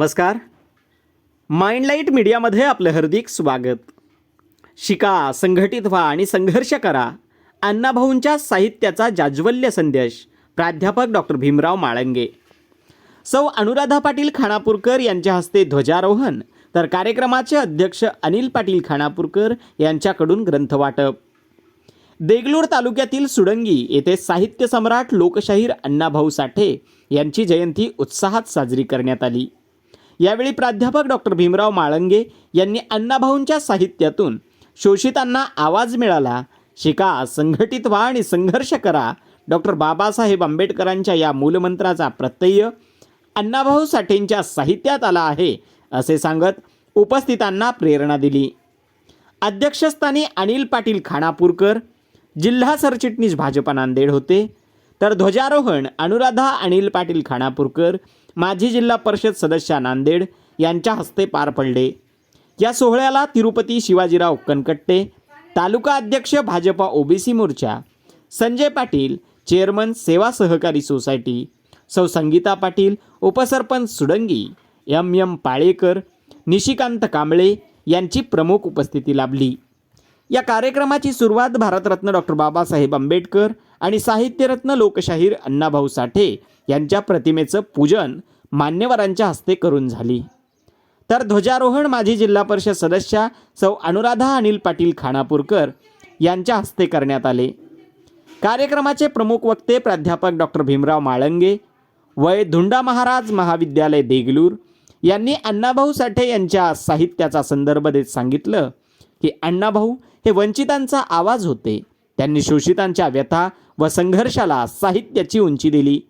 नमस्कार. माइंडलाईट मीडियामध्ये आपलं हार्दिक स्वागत. शिका संघटित व्हा आणि संघर्ष करा. अण्णाभाऊंच्या साहित्याचा जाज्वल्य संदेश. प्राध्यापक डॉक्टर भीमराव माळंगे. सौ अनुराधा पाटील खानापूरकर यांच्या हस्ते ध्वजारोहण. तर कार्यक्रमाचे अध्यक्ष अनिल पाटील खानापूरकर यांच्याकडून ग्रंथवाटप. देगलूर तालुक्यातील सुडंगी येथे साहित्य सम्राट लोकशाहीर अण्णाभाऊ साठे यांची जयंती उत्साहात साजरी करण्यात आली. यावेळी प्राध्यापक डॉक्टर भीमराव माळंगे यांनी अण्णाभाऊंच्या साहित्यातून शोषितांना आवाज मिळाला. शिका संघटित व्हा आणि संघर्ष करा. डॉक्टर बाबासाहेब आंबेडकरांच्या या मूलमंत्राचा प्रत्यय अण्णाभाऊ साठेंच्या साहित्यात आला आहे असे सांगत उपस्थितांना प्रेरणा दिली. अध्यक्षस्थानी अनिल पाटील खानापूरकर जिल्हा सरचिटणीस भाजपा नांदेड होते. तर ध्वजारोहण अनुराधा अनिल पाटील खाणापूरकर माजी जिल्हा परिषद सदस्या नांदेड यांच्या हस्ते पार पडले. या सोहळ्याला तिरुपती शिवाजीराव कनकट्टे तालुका अध्यक्ष भाजपा ओबीसी मोर्चा संजय पाटील चेअरमन सेवा सहकारी सोसायटी सौ संगीता पाटील उपसरपंच सुडंगी एम एम पाळेकर निशिकांत कांबळे यांची प्रमुख उपस्थिती लाभली. या कार्यक्रमाची सुरुवात भारतरत्न डॉक्टर बाबासाहेब आंबेडकर आणि साहित्यरत्न लोकशाहीर अण्णाभाऊ साठे यांच्या प्रतिमेचं पूजन मान्यवरांच्या हस्ते करून झाली. तर ध्वजारोहण माजी जिल्हा परिषद सदस्या सौ अनुराधा अनिल पाटील खानापूरकर यांच्या हस्ते करण्यात आले. कार्यक्रमाचे प्रमुख वक्ते प्राध्यापक डॉक्टर भीमराव माळंगे वय धुंडा महाराज महाविद्यालय देगलूर यांनी अण्णाभाऊ साठे यांच्या साहित्याचा संदर्भ देत सांगितलं की अण्णाभाऊ हे वंचितांचा आवाज होते. त्यांनी शोषितांच्या व्यथा व संघर्षाला साहित्याची उंची दिली.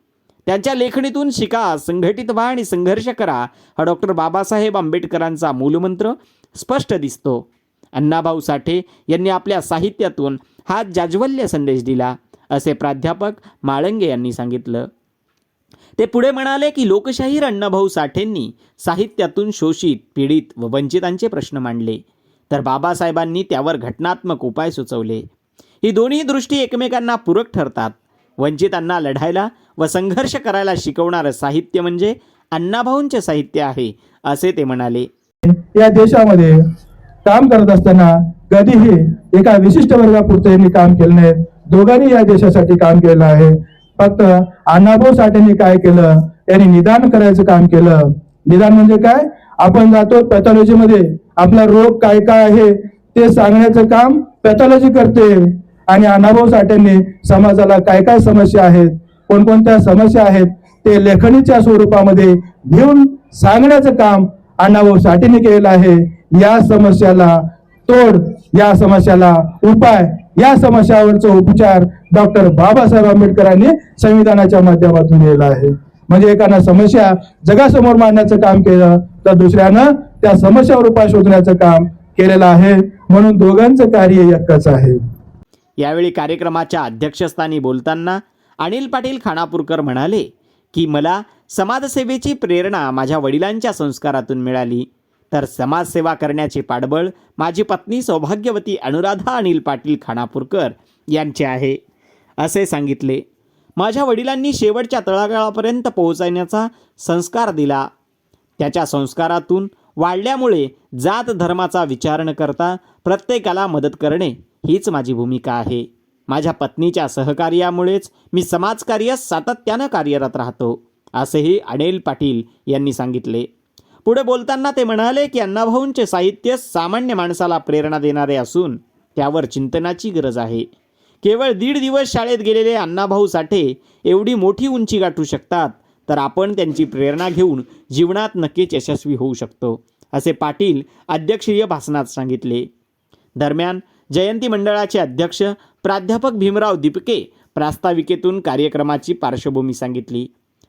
त्यांच्या लेखणीतून शिका संघटित व्हा आणि संघर्ष करा हा डॉक्टर बाबासाहेब आंबेडकरांचा मूलमंत्र स्पष्ट दिसतो. अण्णाभाऊ साठे यांनी आपल्या साहित्यातून हा जाज्वल्य संदेश दिला असे प्राध्यापक माळंगे यांनी सांगितलं. ते पुढे म्हणाले की लोकशाहीर अण्णाभाऊ साठेंनी साहित्यातून शोषित पीडित व वंचितांचे प्रश्न मांडले. तर बाबासाहेबांनी त्यावर घटनात्मक उपाय सुचवले. ही दोन्ही दृष्टी एकमेकांना पूरक ठरतात. वंचितांना लढायला व संघर्ष करायला शिकवणारं साहित्य म्हणजे अण्णाभाऊंचे साहित्य आहे असे ते म्हणाले. या देशामध्ये काम करत असताना कधीही एका विशिष्ट वर्गापुरते यांनी काम केलं नाही. दोघांनी या देशासाठी काम केलं आहे. फक्त अण्णाभाऊ साठेंनी काय केलं? यांनी निदान करायचं काम केलं. निदान म्हणजे काय? आपण जातो पॅथॉलॉजीमध्ये आपला रोग काय काय आहे ते सांगण्याचं काम पॅथॉलॉजी करते. आणि अण्णाभाऊ साठ्यांनी समाजाला काय काय समस्या आहेत कोणकोणत्या समस्या आहेत ते लेखणीच्या स्वरूपामध्ये घेऊन सांगण्याचं काम अण्णाभाऊ साठेंनी केलेलं आहे. या समस्याला तोड या समस्याला उपाय या समस्यावरचा उपचार डॉक्टर बाबासाहेब आंबेडकरांनी संविधानाच्या माध्यमातून केला आहे. म्हणजे एकानं समस्या जगासमोर मांडण्याचं काम केलं तर दुसऱ्यानं त्या समस्यावर उपाय शोधण्याचं काम केलेलं आहे. म्हणून दोघांचं कार्य एकच आहे. यावेळी कार्यक्रमाच्या अध्यक्षस्थानी बोलताना अनिल पाटील खानापूरकर म्हणाले की मला समाजसेवेची प्रेरणा माझ्या वडिलांच्या संस्कारातून मिळाली. तर समाजसेवा करण्याचे पाठबळ माझी पत्नी सौभाग्यवती अनुराधा अनिल पाटील खानापूरकर यांचे आहे. असे सांगितले. माझ्या वडिलांनी शेवटच्या तळागाळापर्यंत पोहोचण्याचा संस्कार दिला. त्याच्या संस्कारातून वाढल्यामुळे जात धर्माचा विचार न करता प्रत्येकाला मदत करणे हीच माझी भूमिका आहे. माझ्या पत्नीच्या सहकार्यामुळेच मी समाजकार्य सातत्यानं कार्यरत राहतो असेही अनिल पाटील यांनी सांगितले. पुढे बोलताना ते म्हणाले की अण्णाभाऊंचे साहित्य सामान्य माणसाला प्रेरणा देणारे असून त्यावर चिंतनाची गरज आहे. केवळ दीड दिवस शाळेत गेलेले अण्णाभाऊ साठे एवढी मोठी उंची गाठू शकतात तर आपण त्यांची प्रेरणा घेऊन जीवनात नक्कीच यशस्वी होऊ शकतो असे पाटील अध्यक्षीय भाषणात सांगितले. दरम्यान जयंती मंडळाचे अध्यक्ष प्राध्यापक भीमराव दिपके प्रास्ताविकेतून कार्यक्रमाची पार्श्वभूमी सांगितली.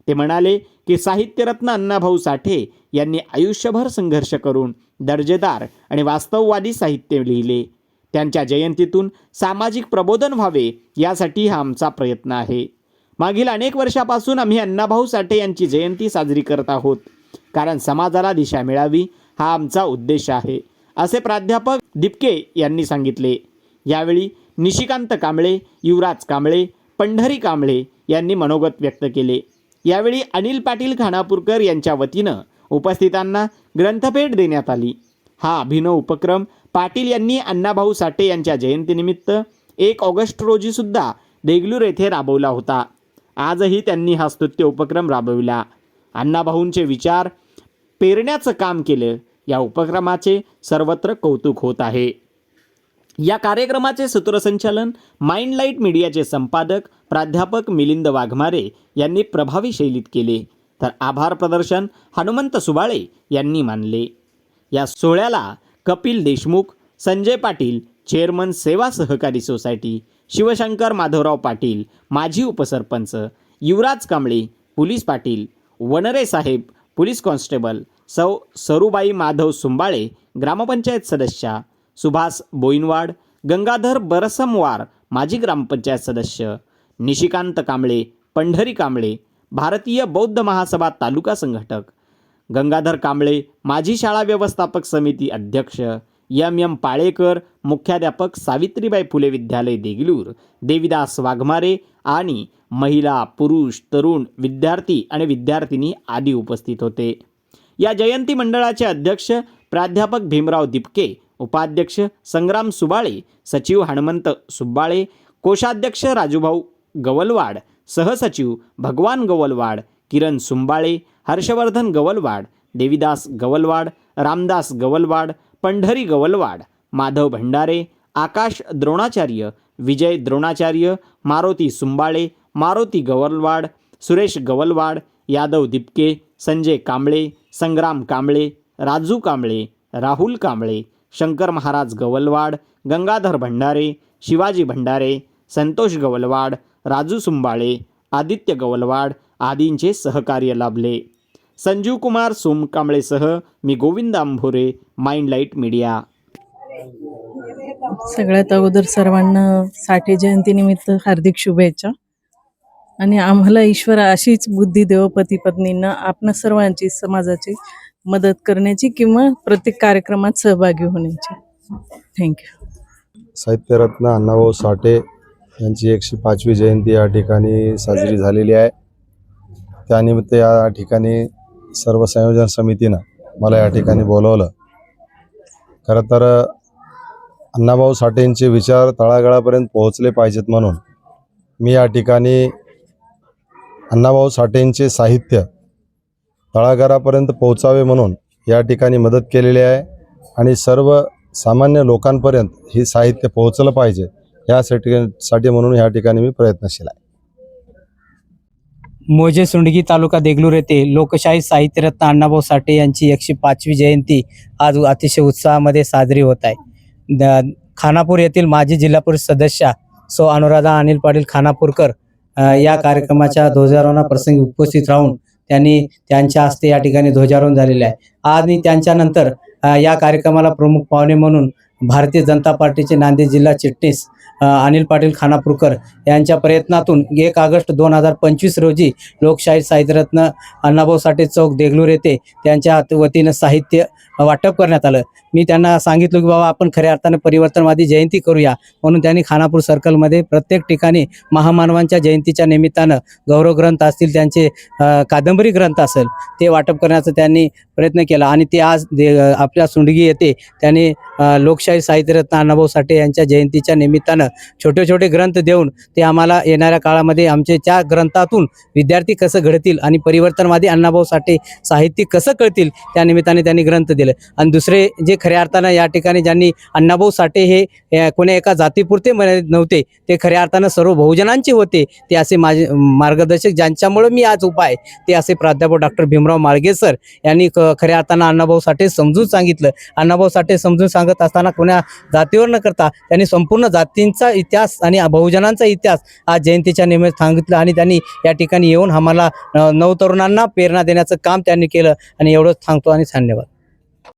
ते म्हणाले की साहित्यरत्न अण्णाभाऊ साठे यांनी आयुष्यभर संघर्ष करून दर्जेदार आणि वास्तववादी साहित्य लिहिले. त्यांच्या जयंतीतून सामाजिक प्रबोधन व्हावे यासाठी हा आमचा प्रयत्न आहे. मागील अनेक वर्षापासून आम्ही अण्णाभाऊ साठे यांची जयंती साजरी करत आहोत. कारण समाजाला दिशा मिळावी हा आमचा उद्देश आहे असे प्राध्यापक दिपके यांनी सांगितले. यावेळी निशिकांत कांबळे युवराज कांबळे पंढरी कांबळे यांनी मनोगत व्यक्त केले. यावेळी अनिल पाटील खानापूरकर यांच्या वतीनं उपस्थितांना ग्रंथभेट देण्यात आली. हा अभिनव उपक्रम पाटील यांनी अण्णाभाऊ साठे यांच्या जयंतीनिमित्त एक ऑगस्ट रोजी सुद्धा देगलूर येथे राबवला होता. आजही त्यांनी हा स्तुत्य उपक्रम राबविला. अण्णाभाऊंचे विचार पेरण्याचं काम केलं या उपक्रमाचे सर्वत्र कौतुक होत आहे. या कार्यक्रमाचे सूत्रसंचालन माइंडलाईट मीडियाचे संपादक प्राध्यापक मिलिंद वाघमारे यांनी प्रभावी शैलीत केले. तर आभार प्रदर्शन हनुमंत सुबाळे यांनी मानले. या सोहळ्याला कपिल देशमुख संजय पाटील चेअरमन सेवा सहकारी सोसायटी शिवशंकर माधवराव पाटील माजी उपसरपंच युवराज कांबळे पोलीस पाटील वनरे साहेब पोलीस कॉन्स्टेबल सौ सरुबाई माधव सुंबाळे ग्रामपंचायत सदस्या सुभाष बोईनवाड गंगाधर बरसमवार माजी ग्रामपंचायत सदस्य निशिकांत कांबळे पंढरी कांबळे भारतीय बौद्ध महासभा तालुका संघटक गंगाधर कांबळे माजी शाळा व्यवस्थापक समिती अध्यक्ष एम. एम. पाळेकर मुख्याध्यापक सावित्रीबाई फुले विद्यालय देगलूर देविदास वाघमारे आणि महिला पुरुष तरुण विद्यार्थी आणि विद्यार्थिनी आदी उपस्थित होते. या जयंती मंडळाचे अध्यक्ष प्राध्यापक भीमराव दिपके उपाध्यक्ष संग्राम सुबाळे सचिव हनुमंत सुब्बाळे कोषाध्यक्ष राजूभाऊ गवलवाड सहसचिव भगवान गवलवाड किरण सुंबाळे हर्षवर्धन गवलवाड देविदास गवलवाड रामदास गवलवाड पंढरी गवलवाड माधव भंडारे आकाश द्रोणाचार्य विजय द्रोणाचार्य मारुती सुंबाळे मारुती गवलवाड सुरेश गवलवाड यादव दिपके संजय कांबळे संग्राम कांबळे राजू कांबळे राहुल कांबळे शंकर महाराज गवलवाड गंगाधर भंडारे शिवाजी भंडारे संतोष गवलवाड राजू सुंबाळे आदित्य गवलवाड आदींचे सहकार्य लाभले. संजीव कुमार सोमकांबळेसह मी गोविंद आंभोरे माइंडलाईट मीडिया. सगळ्यात अगोदर सर्वांना साठे जयंतीनिमित्त हार्दिक शुभेच्छा. आणि आम्हाला ईश्वर अशीच बुद्धी देव पती पत्नींना आपणा सर्वांची समाजाची मदत करण्याची किंवा प्रत्येक कार्यक्रमात सहभागी होण्याची. थँक्यू साहित्यरत्न अण्णाभाऊ साठे यांची एकशे पाचवी जयंती या ठिकाणी साजरी झालेली आहे. त्यानिमित्त या ठिकाणी सर्व संयोजन समितीनं मला या ठिकाणी बोलवलं. खरं तर अण्णाभाऊ साठेंचे विचार तळागाळापर्यंत पोहोचले पाहिजेत म्हणून मी या ठिकाणी अण्णाभाऊ साठेंचे साहित्य तळागाळापर्यंत पोहोचावे म्हणून या ठिकाणी मदत केलेली आहे आणि सर्व सामान्य लोकांपर्यंत हे साहित्य पोहोचलं पाहिजे यासाठी साठी म्हणून या ठिकाणी मी प्रयत्नशील आहे. मोजे सुंडगी तालुका देगलूर येथे लोकशाही साहित्यरत्न अण्णाभाऊ साठे यांची एकशे पाचवी जयंती आज अतिशय उत्साहामध्ये साजरी होत आहे. द खानापूर येथील माजी जिल्हा परिषद सदस्या सो अनुराधा अनिल पाटील खानापूरकर या कार्यक्रमाच्या ध्वजारोहणा प्रसंगी उपस्थित राहून त्यांनी त्यांच्या हस्ते या ठिकाणी ध्वजारोहण झालेले आहे. आणि त्यांच्यानंतर या कार्यक्रमाला प्रमुख पाहुणे म्हणून भारतीय जनता पार्टीचे नांदेड जिल्हा चिटणीस अनिल पाटील खानापूरकर यांच्या प्रयत्नातून एक ऑगस्ट दोन हजार पंचवीस रोजी लोकशाही साहित्यरत्न अण्णाभाऊ साठे चौक देगलूर येथे त्यांच्या वतीनं साहित्य वाटप करण्यात आलं. मी त्यांना सांगितलं की बाबा आपण खऱ्या अर्थाने परिवर्तनवादी जयंती करूया. म्हणून त्यांनी खानापूर सर्कलमध्ये प्रत्येक ठिकाणी महामानवांच्या जयंतीच्या निमित्तानं गौरव ग्रंथ असतील त्यांचे कादंबरी ग्रंथ असेल ते वाटप करण्याचा त्यांनी प्रयत्न केला. आणि ते आज दे आपल्या सुंडगी येथे त्यांनी लोकशाही साहित्यरत्न अण्णाभाऊ साठे यांच्या जयंतीच्या निमित्तानं छोटे छोटे ग्रंथ देऊन ते आम्हाला येणाऱ्या काळामध्ये आमचे त्या ग्रंथातून विद्यार्थी कसं घडतील आणि परिवर्तनवादी अण्णाभाऊ साठे साहित्यिक कसं कळतील त्या निमित्ताने त्यांनी ग्रंथ दिले. आणि दुसरे जे खऱ्या अर्थानं या ठिकाणी ज्यांनी अण्णाभाऊ साठे हे अ, कोण्या एका जातीपुरते नव्हते ते खऱ्या अर्थानं सर्व बहुजनांचे होते ते असे माझे मार्गदर्शक ज्यांच्यामुळे मी आज उपाय ते असे प्राध्यापक डॉक्टर भीमराव माळगे सर यांनी ख- खऱ्या अर्थानं अण्णाभाऊ साठे समजून सांगितलं. अण्णाभाऊ साठे समजून सांगत असताना कोण्या जातीवर न करता त्यांनी संपूर्ण जातींचा इतिहास आणि बहुजनांचा इतिहास आज जयंतीच्या निमित्त सांगितलं आणि त्यांनी या ठिकाणी येऊन आम्हाला नवतरुणांना प्रेरणा देण्याचं काम त्यांनी केलं. आणि एवढंच सांगतो आणि धन्यवाद.